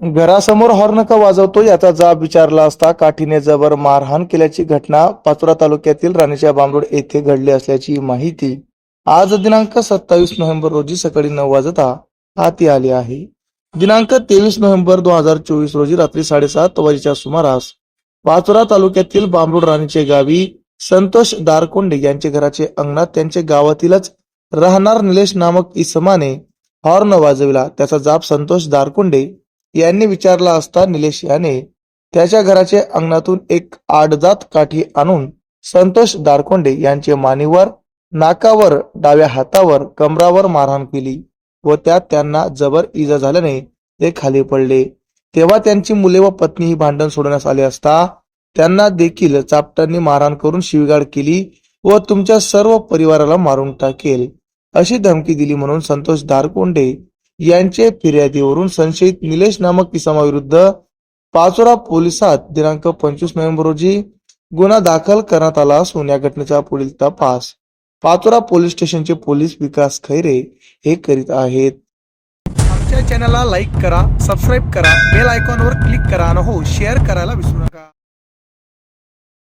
घरासमोर हॉर्न का वाजवतो याचा जाब विचारला असता काठीने जबर मारहाण केल्याची घटना पाचोरा तालुक्यातील राणीच्या बांबरोड येथे घडली असल्याची माहिती. आज दिनांक सत्तावीस नोव्हेंबर रोजी सकाळी नऊ वाजता हाती आली आहे. दिनांक तेवीस नोव्हेंबर दोन हजार चोवीस रोजी रात्री साडेसात वाजेच्या सुमारास पाचोरा तालुक्यातील बांबरोड राणीचे गावी संतोष दारकोंडे यांचे घराचे अंगणात त्यांचे गावातीलच राहणार निलेश नामक इसमाने हॉर्न वाजविला. त्याचा जाब संतोष दारकोंडे यांनी विचारला असता निलेश याने त्याच्या घराचे अंगणातून एक आडजात काठी आणून संतोष दारकोंडे यांचे मानेवर नाकावर डाव्या हातावर कमरावर मारहाण केली व त्यात त्यांना जबर इजा झाल्याने ते खाली पडले. तेव्हा त्यांची मुले व पत्नी ही भांडण सोडण्यास आले असता त्यांना देखील चापटांनी मारहाण करून शिवगाड केली व तुमच्या सर्व परिवाराला मारून टाकेल अशी धमकी दिली म्हणून संतोष दारकोंडे यांचे फिर्यादीवरून संशयित निलेश नामक इसमाविरुद्ध पाचोरा पोलिसात दिनांक पंचवीस नोव्हेंबर रोजी गुन्हा दाखल करण्यात आला असून या घटनेचा पुढील तपास पाचोरा पोलीस स्टेशनचे पोलीस विकास खैरे हे करीत आहेत. आमच्या चॅनलला लाईक करा सबस्क्राईब करा बेल आयकॉनवर क्लिक करा आणि हो शेअर करायला विसरू नका.